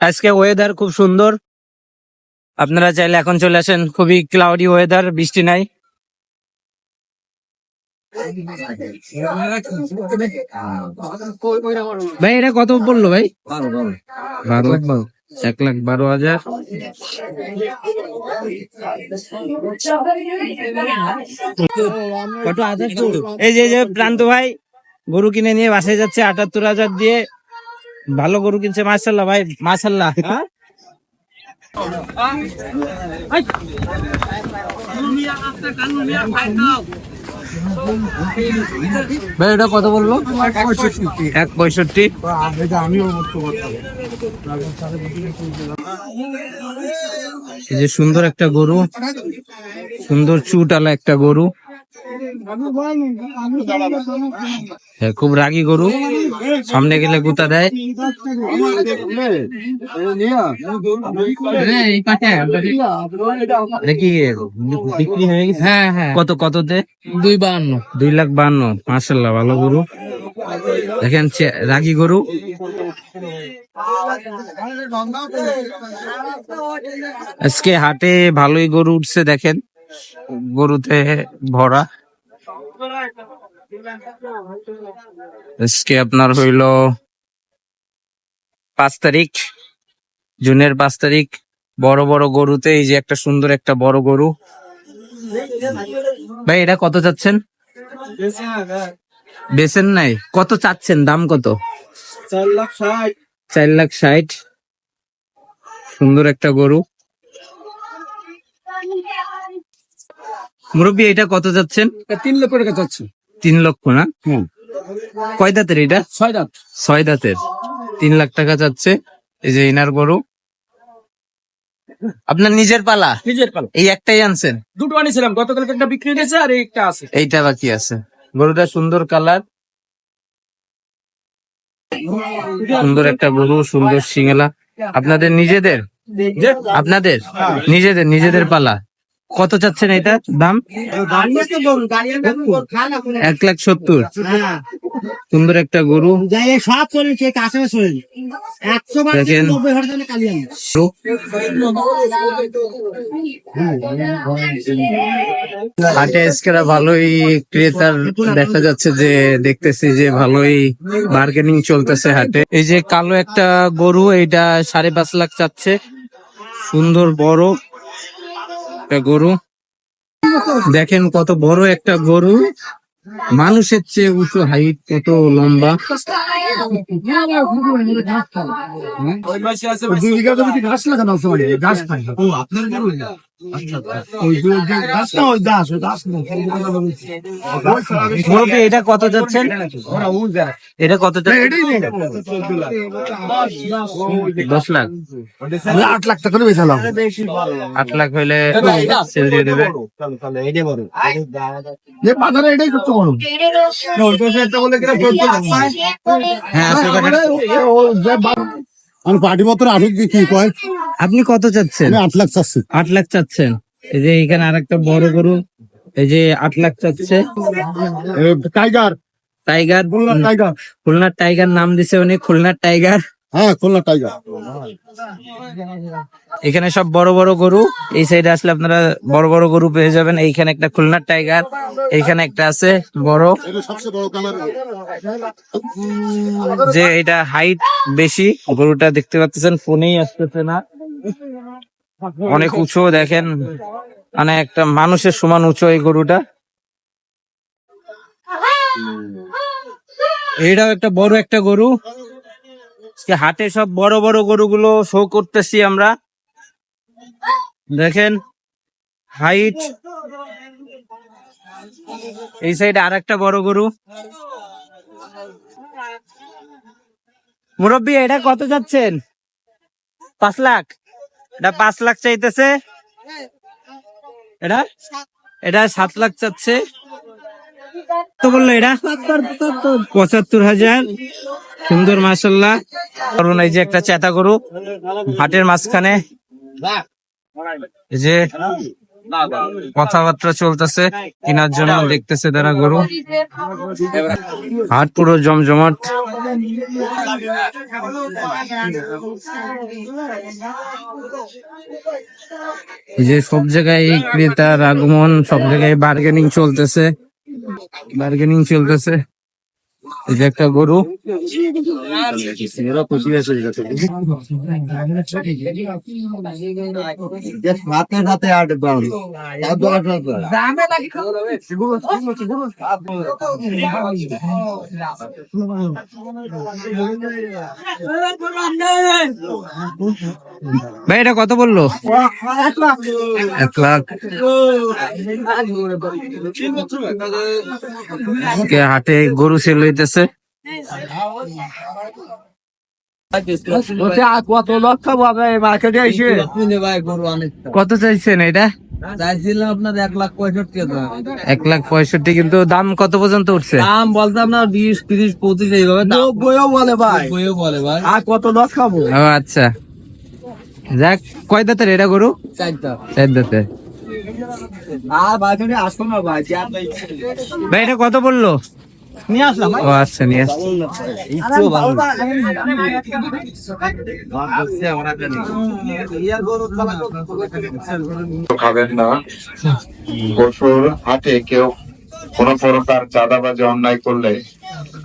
আজকে ওয়েদার খুব সুন্দর। আপনারা চাইলে এখন চলে আসেন খুবই ক্লাউডি ওয়েদার বৃষ্টি নাই। ভাই এটা কত বলল ভাই? বারো এক লাখ বারো হাজার। এই যে প্রান্ত ভাই গরু কিনে নিয়ে বাসায় যাচ্ছে আটাত্তর হাজার দিয়ে। ভালো গরু কিনছে মার্শাল্লাহ ভাই মার্শাল্লাহ ভাই এটা কত বলল? এক পঁয়ষট্টি। এই যে সুন্দর একটা গরু সুন্দর চুটালা একটা গরু। হ্যাঁ, খুব রাগী গরু। সামনে গেলে গুতা দেয়। বিক্রি হয়ে গেছে? হ্যাঁ হ্যাঁ। কত কততে দুই বান্ন দুই লাখ বান্ন মার্শাল্লাহ ভালো গরু। দেখেন রাগী গরু। আজকে হাটে ভালোই গরু উঠছে দেখেন। গরুতে ভরা। আজকে আপনার হইল পাঁচ তারিখ জুনের পাঁচ তারিখ। বড় বড় গরুতে এই যে একটা সুন্দর একটা বড় গরু। ভাই এটা কত চাচ্ছেন? বেছেন নাই। কত চাচ্ছেন? দাম কত? চার লাখ ষাট। চার লাখ ষাট। সুন্দর একটা গরু। মুরব্বী এটা কত যাচ্ছেন? তিন লক্ষ টাকা চাচ্ছি তিন লক্ষ না? কয় দাঁতের এটা? ছয় দাঁত। ছয় দাঁতের। তিন লাখ টাকা যাচ্ছে। এই যে ইনার গরু। আপনার নিজের পালা? নিজের পাল। এই একটাই আনছেন? দুটো আনিয়েছিলাম গতকালকে একটা বিক্রি হয়ে গেছে আর একটা আছে। এইটা বাকি আছে। গরুটা সুন্দর কালার। সুন্দর একটা গরু সুন্দর সিঙ্গেলা। আপনাদের নিজেদের? আপনাদের? নিজেদের নিজেদের পালা। কত চাচ্ছেন এটা দাম? এক লাখ সত্তর। সুন্দর একটা গরু। সব চলেছে কাছে হাটে আজকেরা ভালোই ক্রেতার দেখা যাচ্ছে যে দেখতেছি যে ভালোই বার্গেনিং চলতেছে হাটে। এই যে কালো একটা গরু এটা সাড়ে পাঁচ লাখ চাচ্ছে। সুন্দর বড়। একটা গরু। দেখেন কত বড় একটা গরু। মানুষের চেয়ে উঁচু হাইট কত লম্বা। ঘাস লাগানো মানে ঘাস খাই ও আপনার দাস না মুরব্বী এটা কত যাচ্ছেন? এটা কত দশ লাখ। আট লাখ টাকা করে বেচালাম আট লাখ হইলে সেল দিয়ে দেবে। বাজারে এটাই করতে পারো হ্যাঁ আমি পার্টি মতন আটক দিয়ে কি কয়? আপনি কত চাচ্ছেন? আমি আট লাখ চাচ্ছেন আট লাখ চাচ্ছেন। এই যে এখানে আরেকটা বড় গরু এই যে আট লাখ চাচ্ছে। টাইগার। টাইগার খুলনার টাইগার। খুলনার টাইগার নাম দিছে উনি খুলনার টাইগার। হ্যাঁ খুলনা টাইগার। এখানে সব বড় বড় গরু এই সাইডে আসলে আপনারা বড় বড় গরু পেয়ে যাবেন। এইখানে একটা খুলনার টাইগার এইখানে একটা আছে বড়। যে এটা হাইট বেশি গরুটা দেখতে পাচ্ছেন ফোনেই আসতেছে না। অনেক উঁচু দেখেন মানে একটা মানুষের সমান উঁচু এই গরুটা। এইটাও একটা বড় একটা গরু। আজকে হাটে সব বড় বড় গরুগুলো শো করতেছি আমরা। দেখেন হাইট এই সাইডে আর একটা বড় গরু। মুরব্বী, এটা কত যাচ্ছেন? পাঁচ লাখ। এটা পাঁচ লাখ চাইতেছে। এটা? এটা সাত লাখ চাচ্ছে। তো বলল এটা? পঁচাত্তর হাজার। সুন্দর মাসাল্লাহ কারণ এই যে একটা চেতা গরু, হাটের মাঝখানে। এই যে কথাবার্তা চলতেছে, কেনার জন্য দেখতেছে তারা গরু। হাট পুরো জমজমাট। যে সব জায়গায় ক্রেতার আগমন, সব জায়গায় বার্গেনিং চলতেছে। বার্গেনিং চলতেছে। এই যে একটা গরু। রাতে রাতে ভাই, এটা কত বলল? এক লাখ। হাটে গরু সেল হইতেছে? কত লক্ষ মার্কেটে এসে ভাই গরু অনেক কত চাইছেন এটা? চাইছিলাম আপনার এক লাখ পঁয়ষট্টি এক লাখ পঁয়ষট্টি কিন্তু দাম কত পর্যন্ত উঠছে? দাম বলতে আপনার বিশ তিরিশ পঁচিশ এইভাবে বইও বলে ভাই। বইও বলে ভাই। আর কত লস খাব? আচ্ছা। যাক কয় দাঁতের এটা গরু? চারটা চার দাঁতের। আর বাজারে আসব না ভাই ভাই এটা কত বলল নিয়ে আসলাম ও আচ্ছা নিয়ে আসছি। একটু ভালো খাবেন না। পশুর হাটে কেউ কোন প্রকার চাঁদাবাজি অন্যায় করলে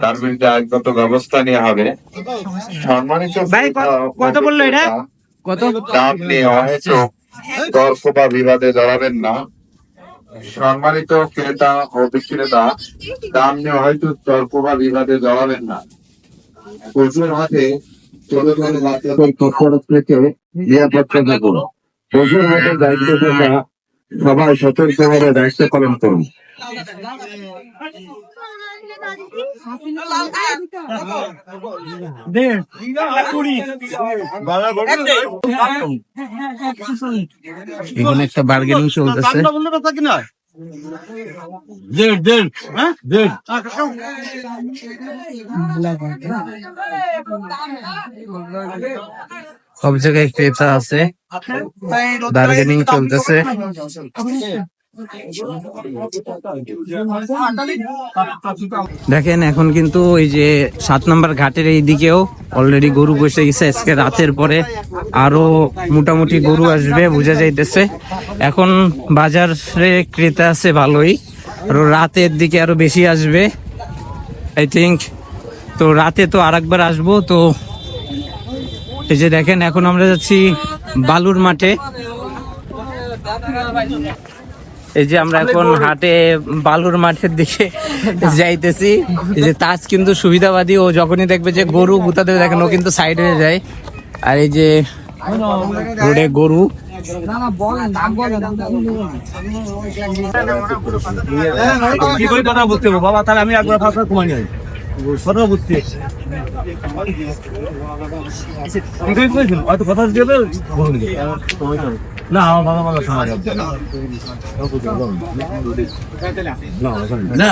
তার বিরুদ্ধে আইনগত ব্যবস্থা নেওয়া হবে। সম্মানিত কত বলল এটা? কত? দাম নিয়ে অহেতুক তর্ক বা বিবাদে জড়াবেন না। সম্মানিত ক্রেতা ও বিক্রেতা দাম নিয়ে হয়তো তর্ক বা বিবাদে জড়াবেন না। পশুর হাতে ছোট ছোট বাচ্চাদের খরচ পশুর দায়িত্ব সবাই সতর্কভাবে দায়িত্ব পালন করুন। এখানে একটা বার্গেনিং চলতেছে সব জায়গায় ক্রেতা আছে। বার্গেনিং চলতেছে। দেখেন, এখন কিন্তু এই যে সাত নম্বর ঘাটের এই দিকেও অলরেডি গরু বসে গেছে। আজকে রাতের পরে আরও মোটামুটি গরু আসবে, বোঝা যাইতেছে। এখন বাজারে ক্রেতা আছে ভালোই। আরও রাতের দিকে আরও বেশি আসবে আই থিঙ্ক তো রাতে তো আরেকবার আসব, তো এই যে দেখেন, এখন আমরা যাচ্ছি বালুর মাঠে। এই যে আমরা এখন হাটে বালুর মাঠের দিকে যাইতেছি। এই যে তাজ কিন্তু সুবিধাবাদী। ও যখনই দেখবে যে গরু গুতা দেবে দেখেন ও কিন্তু সাইড হয়ে যায়। আর এই যে রোডে গরু। কথা বুঝতে হবে? বাবা তাহলে আমি একবার ফাঁকা কমাই কথা বুঝতে কথা না আমার বাবা বাবা শোনা যাবে। না না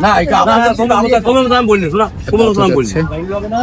না না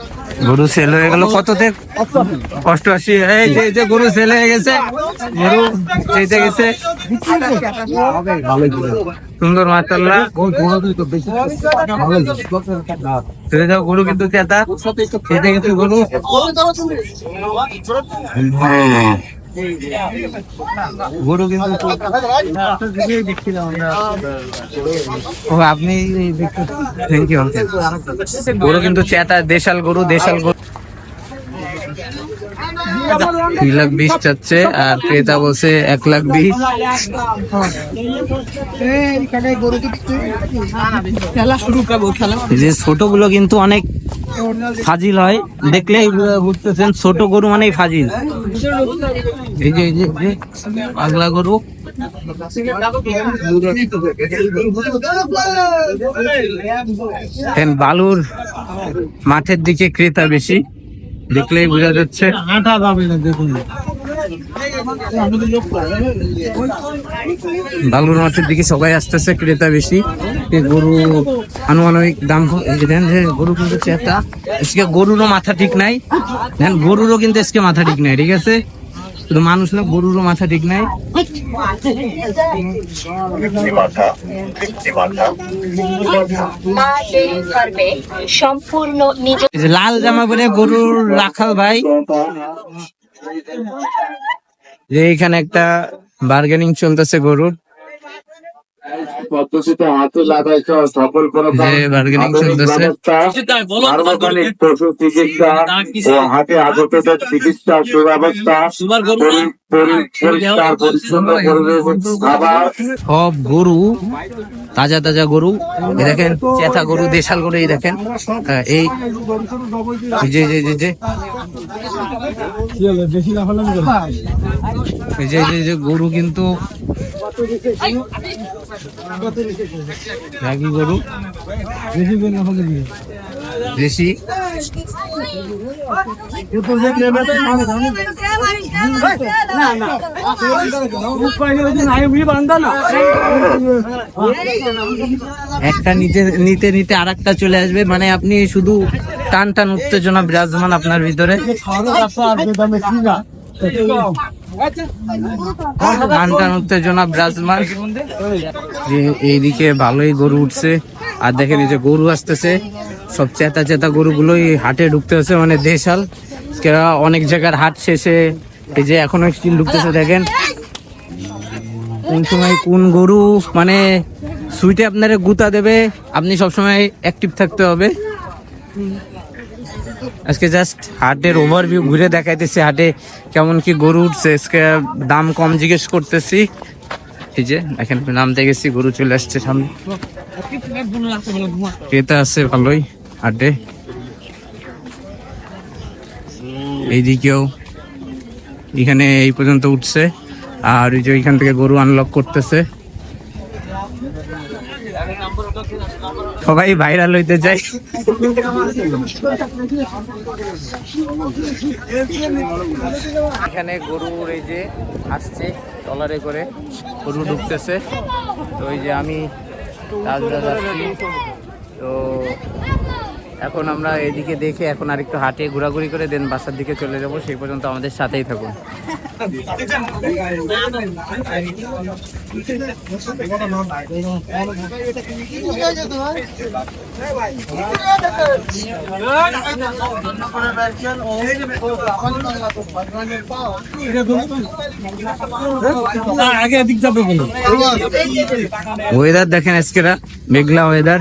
গরু সেল হয়ে গেল কততে অষ্টআশি। এই যে এই যে গরু সেল হয়ে গেছে। গরু এইতে গেছে। সুন্দর মাতাল্লা যাও গরু কিন্তু চেতা খেতে গেছে গরু। গরু কিন্তু ও আপনি গরু কিন্তু চেতা দেশাল গরু দেশাল গরু। দুই লাখ বিশ চাচ্ছে, আর ক্রেতা বলছে এক লাখ বিশ। যে ছোটগুলো কিন্তু অনেক ফাজিল হয়। দেখলেই বুঝতেছেন, ছোট গরু মানেই ফাজিল। এই যে এই যে পাগলা গরু। বালুর মাঠের দিকে ক্রেতা বেশি, দেখলেই বোঝা যাচ্ছে। আঠা যাবে না, দেখুন। বালুর মাঠের দিকে সবাই আসতেছে, ক্রেতা বেশি। গরু আনুমানিক দাম এই যে গরু কিন্তু গরুরও মাথা ঠিক নাই। দেখেন গরুরও কিন্তু আজকে মাথা ঠিক নাই, ঠিক আছে? শুধু মানুষ না, গরুরও মাথা ঠিক নাই। লাল জামা পরে গরুর রাখাল ভাই। যে এখানে একটা বার্গেনিং চলতেছে গরুর। পদ্ধতিতে হাতে সকল পশু চিকিৎসা ও হাতে সুব্যবস্থা খাবার। সব গরু তাজা তাজা গরু। এই দেখেন চেথা গরু দেশাল গরু এই দেখেন। হ্যাঁ, এই এই যে যে যে যে। বেশি না হলে এই যে যে যে গরু কিন্তু রাগি গরু? দেশি একটা নিতে নিতে নিতে আর একটা চলে আসবে। মানে আপনি শুধু টান টান উত্তেজনা বিরাজমান আপনার ভিতরে। এইদিকে ভালোই গরু উঠছে। আর দেখেন এই যে গরু আসতেছে। সব চেতা চেতা গরুগুলোই হাটে ঢুকতেছে মানে দেশাল। অনেক জায়গার হাট শেষে এই যে এখনও স্টিল ঢুকতেছে, দেখেন। কোন সময় কোন গরু মানে সুইটে আপনারে গুতা দেবে, আপনি সবসময় অ্যাক্টিভ থাকতে হবে। আজকে জাস্ট হাটের ওভারভিউ ঘুরে দেখাইতেছি, হাটে কেমন কি গরু উঠছে, আজকে দাম কম জিজ্ঞেস করতেছি। এই যে এখন নামতে গেছি, গরু চলে আসছে সামনে। ক্রেতা আছে ভালোই হাটে। এইদিকেও এখানে এই পর্যন্ত উঠছে, আর ওই যে ওইখান থেকে গরু আনলক করতেছে। সবাই ভাইরাল হইতে চাই এখানে গরুর এই যে আসছে টলারে করে গরু ঢুকতেছে। তো ওই যে আমি তো এখন আমরা এদিকে দেখে এখন আর একটু হাটে ঘোরাঘুরি করে দেন বাসার দিকে চলে যাব। সেই পর্যন্ত আমাদের সাথেই থাকুন। আগে এদিক যাবে বলো ওয়েদার দেখেন আজকেরা মেঘলা ওয়েদার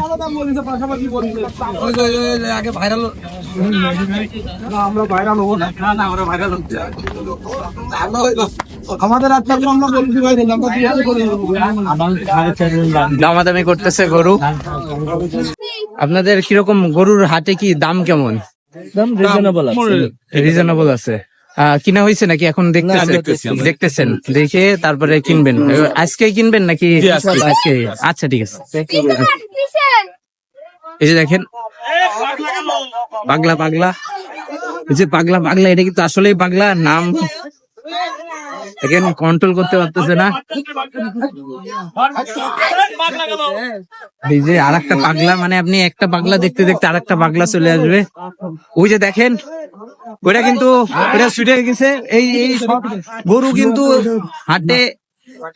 আগে ভাইরাল আমরা ভাইরাল হব না। না আমরা ভাইরাল হচ্ছে আমাদের আমরা বলছি ভাই দামাদামি করতেছে গরু। আপনাদের কীরকম গরুর হাটে কি দাম কেমন? রিজনেবল রিজনেবল আছে। কিনা হয়েছে নাকি? এখন দেখতেছেন? দেখতেছেন। দেখে তারপরে কিনবেন। আজকে কিনবেন নাকি আজকে। আচ্ছা ঠিক আছে। এই যে দেখেন। পাগলা পাগলা। এই যে পাগলা পাগলা এটা কিন্তু আসলেই পাগলা। নাম দেখেন কন্ট্রোল করতে পারতেছে না। এই যে আর একটা পাগলা মানে আপনি একটা পাগলা দেখতে দেখতে আর একটা পাগলা চলে আসবে। ওই যে দেখেন ওটা কিন্তু ওটা ছুটে গেছে। এই এই গরু কিন্তু হাটে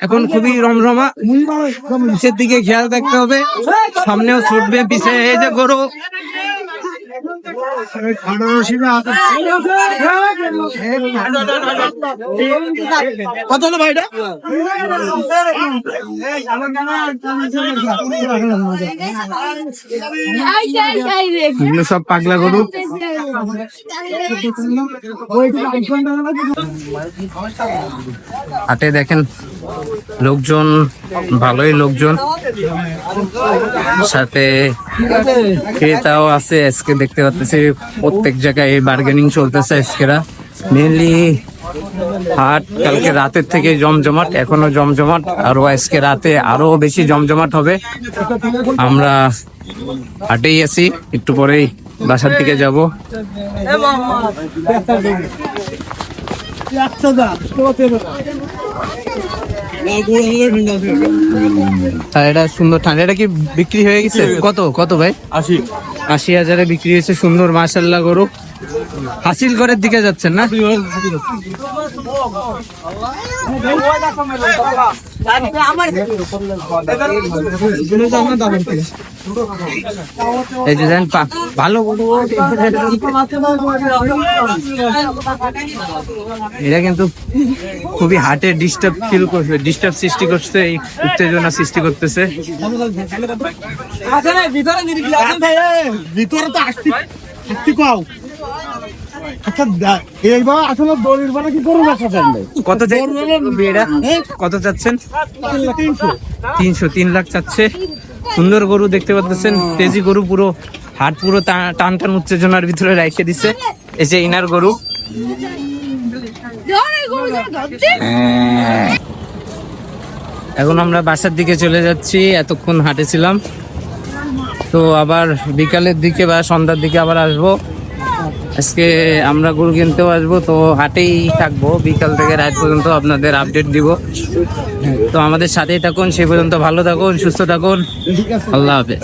এখন খুবই রমরমা। নিচের দিকে খেয়াল রাখতে হবে, সামনেও ছুটবে, পিছে এই যে গরু। সব পাগলা গরু হাটে দেখেন লোকজন, ভালোই লোকজন। সাথে ক্রেতাও আছে, আজকে দেখতে পাচ্ছি প্রত্যেক জায়গায় বার্গেনিং চলতেছে আজকেরা। মেনলি হাট, কালকে রাতের থেকে জমজমাট, এখনও জমজমাট আরও আজকে রাতে আরও বেশি জমজমাট হবে। আমরা হাটেই আছি, একটু পরেই বাসার দিকে যাব। এটা সুন্দর ঠান্ডা। এটা কি বিক্রি হয়ে গেছে? কত কত ভাই? আশি। আশি হাজারে বিক্রি হয়েছে সুন্দর মার্শাল্লাহ গরু। হাসিল ঘরের দিকে যাচ্ছেন না? ভালো। এটা কিন্তু খুবই হার্টে ডিস্টার্ব ফিল করছে ডিস্টার্ব সৃষ্টি করছে, এই উত্তেজনা সৃষ্টি করতেছে ভিতরে তো আসছি কও আচ্ছা এইবার আসলে দড়ির বানা কি করব ব্যবসা জানবে কত চাই- কত চাচ্ছেন? তিনশো। তিনশো তিন লাখ চাচ্ছে। সুন্দর গরু দেখতে পাচ্ছেন। তেজি গরু পুরো হাট পুরো টান টান উত্তেজনার ভিতরে রেখে দিছে। এই যে ইনার গরু। এখন আমরা বাসার দিকে চলে যাচ্ছি। এতক্ষণ হাটে ছিলাম তো আবার বিকালের দিকে বা সন্ধ্যার দিকে আবার আসব। আজকে আমরা গরু কিনতেও আসব, তো হাটেই থাকব। বিকাল থেকে রাত পর্যন্ত আপনাদের আপডেট দিব। তো আমাদের সাথেই থাকুন, সে পর্যন্ত ভালো থাকুন, সুস্থ থাকুন। আল্লাহ হাফেজ।